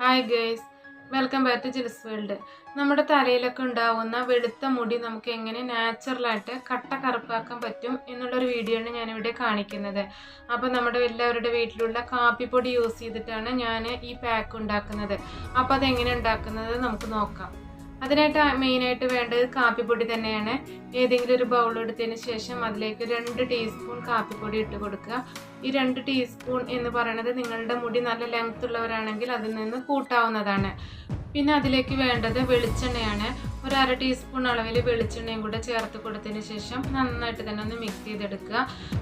Hi guys welcome back to Jil's world നമ്മുടെ തലയിലൊക്കെ ഉണ്ടാവുന്ന വെളുത്ത മുടി നമുക്ക് എങ്ങനെ നാച്ചുറലായിട്ട് കട്ട കറുപ്പാക്കാൻ പറ്റും എന്നുള്ളൊരു വീഡിയോ ആണ് ഞാനിവിടെ കാണിക്കുന്നത്. അപ്പോൾ നമ്മുടെ എല്ലാവരുടെ വീട്ടിലുള്ള കാപ്പിപ്പൊടി യൂസ് ചെയ്തിട്ടാണ് ഞാൻ ഈ പാക്ക് ഉണ്ടാക്കുന്നത്. അപ്പോൾ അതെങ്ങനെ ഉണ്ടാക്കുന്നത് നമുക്ക് നോക്കാം. അതിനായിട്ട് മെയിനായിട്ട് വേണ്ടത് കാപ്പിപ്പൊടി തന്നെയാണ്. ഏതെങ്കിലും ഒരു ബൗൾ എടുത്തതിന് ശേഷം അതിലേക്ക് രണ്ട് ടീസ്പൂൺ കാപ്പിപ്പൊടി ഇട്ട് കൊടുക്കുക. ഈ രണ്ട് ടീസ്പൂൺ എന്ന് പറയുന്നത് നിങ്ങളുടെ മുടി നല്ല ലെങ്ത് ഉള്ളവരാണെങ്കിൽ അതിൽ നിന്ന് കൂട്ടാവുന്നതാണ്. പിന്നെ അതിലേക്ക് വേണ്ടത് വെളിച്ചെണ്ണയാണ്. ഒരു അര ടീസ്പൂൺ അളവിൽ വെളിച്ചെണ്ണയും കൂടെ ചേർത്ത് കൊടുത്തതിന് ശേഷം നന്നായിട്ട് തന്നെ ഒന്ന് മിക്സ് ചെയ്തെടുക്കുക.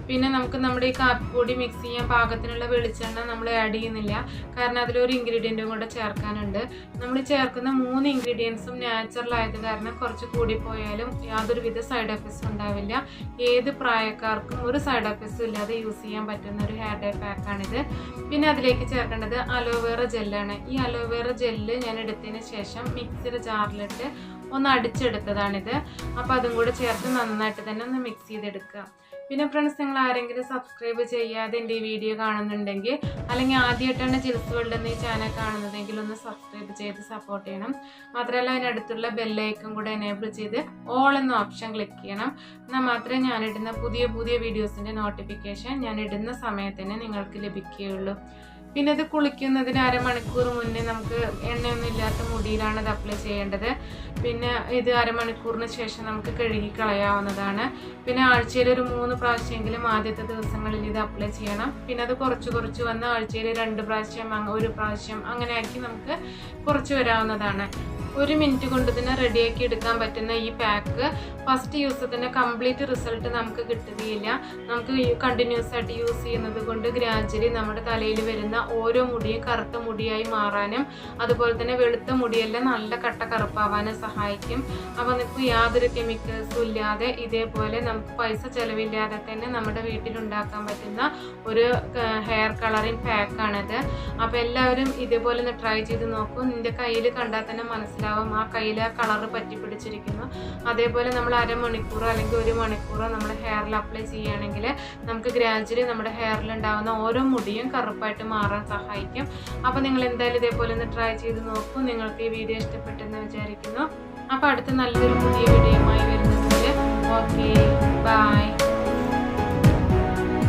പിന്നെ നമുക്ക് നമ്മുടെ ഈ കാപ്പിപ്പൊടി മിക്സ് ചെയ്യാൻ പാകത്തിനുള്ള വെളിച്ചെണ്ണ നമ്മൾ ആഡ് ചെയ്യുന്നില്ല. കാരണം അതിലൊരു ഇൻഗ്രീഡിയന്റും കൂടെ ചേർക്കാനുണ്ട്. നമ്മൾ ചേർക്കുന്ന മൂന്ന് ഇൻഗ്രീഡിയൻസും നാച്ചുറൽ ആയത് കാരണം കുറച്ച് കൂടിപ്പോയാലും യാതൊരുവിധ സൈഡ് എഫക്ട്സും ഉണ്ടാവില്ല. ഏത് പ്രായക്കാർക്കും ഒരു സൈഡ് എഫക്ട്സും ഇല്ലാതെ യൂസ് ചെയ്യാൻ പറ്റുന്ന ഒരു ഹെയർ ഡേ പാക്കാണിത് പിന്നെ അതിലേക്ക് ചേർക്കേണ്ടത് അലോവേറ ജെല്ലാണ് ഈ അലോവേറ ജെല്ല് ഞാൻ എടുത്തതിന് ശേഷം മിക്സിയുടെ ജാറിലിട്ട് ഒന്ന് അടിച്ചെടുത്തതാണിത്. അപ്പോൾ അതും കൂടെ ചേർത്ത് നന്നായിട്ട് തന്നെ ഒന്ന് മിക്സ് ചെയ്തെടുക്കുക. പിന്നെ ഫ്രണ്ട്സ് നിങ്ങൾ ആരെങ്കിലും സബ്സ്ക്രൈബ് ചെയ്യാതെ എന്റെ ഈ വീഡിയോ കാണുന്നുണ്ടെങ്കിൽ അല്ലെങ്കിൽ ആദ്യമായിട്ടാണ് ജിൽസ് വേൾഡ് എന്ന ഈ ചാനൽ കാണുന്നതെങ്കിൽ ഒന്ന് സബ്സ്ക്രൈബ് ചെയ്ത് സപ്പോർട്ട് ചെയ്യണം. മാത്രമല്ല അതിനടുത്തുള്ള ബെല്ലൈക്കും കൂടെ എനേബിൾ ചെയ്ത് ഓൾ എന്ന ഓപ്ഷൻ ക്ലിക്ക് ചെയ്യണം. എന്നാൽ മാത്രമേ ഞാനിടുന്ന പുതിയ പുതിയ വീഡിയോസിന്റെ നോട്ടിഫിക്കേഷൻ ഞാൻ ഇടുന്ന സമയത്ത് തന്നെ നിങ്ങൾക്ക് ലഭിക്കുകയുള്ളൂ. പിന്നെ ഇത് കുളിക്കുന്നതിന് അരമണിക്കൂർ മുന്നേ നമുക്ക് എണ്ണയൊന്നും ഇല്ലാത്ത മുടിയിലാണ് ഇത് അപ്ലൈ ചെയ്യേണ്ടത്. പിന്നെ ഇത് അരമണിക്കൂറിന് ശേഷം നമുക്ക് കഴുകി കളയാവുന്നതാണ്. പിന്നെ ആഴ്ചയിൽ ഒരു മൂന്ന് പ്രാവശ്യമെങ്കിലും ആദ്യത്തെ ദിവസങ്ങളിൽ ഇത് അപ്ലൈ ചെയ്യണം. പിന്നെ അത് കുറച്ച് കുറച്ച് വന്ന് ആഴ്ചയിൽ രണ്ട് പ്രാവശ്യം ഒരു പ്രാവശ്യം അങ്ങനെയാക്കി നമുക്ക് കുറച്ച് വരാവുന്നതാണ്. ഒരു മിനിറ്റ് കൊണ്ട് തന്നെ റെഡിയാക്കി എടുക്കാൻ പറ്റുന്ന ഈ പാക്ക് ഫസ്റ്റ് യൂസ് തന്നെ കംപ്ലീറ്റ് റിസൾട്ട് നമുക്ക് കിട്ടുകയില്ല. നമുക്ക് കണ്ടിന്യൂസ് ആയിട്ട് യൂസ് ചെയ്യുന്നത് കൊണ്ട് ഗ്രാജുവലി നമ്മുടെ തലയിൽ വരുന്ന ഓരോ മുടിയും കറുത്ത മുടിയായി മാറാനും അതുപോലെ തന്നെ വെളുത്ത മുടിയെല്ലാം നല്ല കട്ട കറുപ്പാവാനും സഹായിക്കും. അപ്പോൾ നിങ്ങൾക്ക് യാതൊരു കെമിക്കൽസും ഇല്ലാതെ ഇതേപോലെ നമുക്ക് പൈസ ചെലവില്ലാതെ തന്നെ നമ്മുടെ വീട്ടിലുണ്ടാക്കാൻ പറ്റുന്ന ഒരു ഹെയർ കളറിങ് പാക്കാണിത്. അപ്പോൾ എല്ലാവരും ഇതേപോലെ ഒന്ന് ട്രൈ ചെയ്ത് നോക്കൂ. നിന്റെ കയ്യിൽ കണ്ടാൽ തന്നെ മനസ്സിലാവും ആ കയ്യിൽ ആ കളറ് പറ്റി പിടിച്ചിരിക്കുന്നു. അതേപോലെ നമ്മൾ അരമണിക്കൂറോ അല്ലെങ്കിൽ ഒരു മണിക്കൂറോ നമ്മുടെ ഹെയറിൽ അപ്ലൈ ചെയ്യുകയാണെങ്കിൽ നമുക്ക് ഗ്രാജുവലി നമ്മുടെ ഹെയറിൽ ഉണ്ടാകുന്ന ഓരോ മുടിയും കറുപ്പായിട്ട് മാറാൻ സഹായിക്കും. അപ്പോൾ നിങ്ങൾ എന്തായാലും ഇതേപോലെ ഒന്ന് ട്രൈ ചെയ്ത് നോക്കൂ. നിങ്ങൾക്ക് ഈ വീഡിയോ ഇഷ്ടപ്പെട്ടെന്ന് വിചാരിക്കുന്നു. അപ്പോൾ അടുത്ത നല്ലൊരു പുതിയ വീഡിയോയുമായി വരുന്നതിൽ ഓക്കേ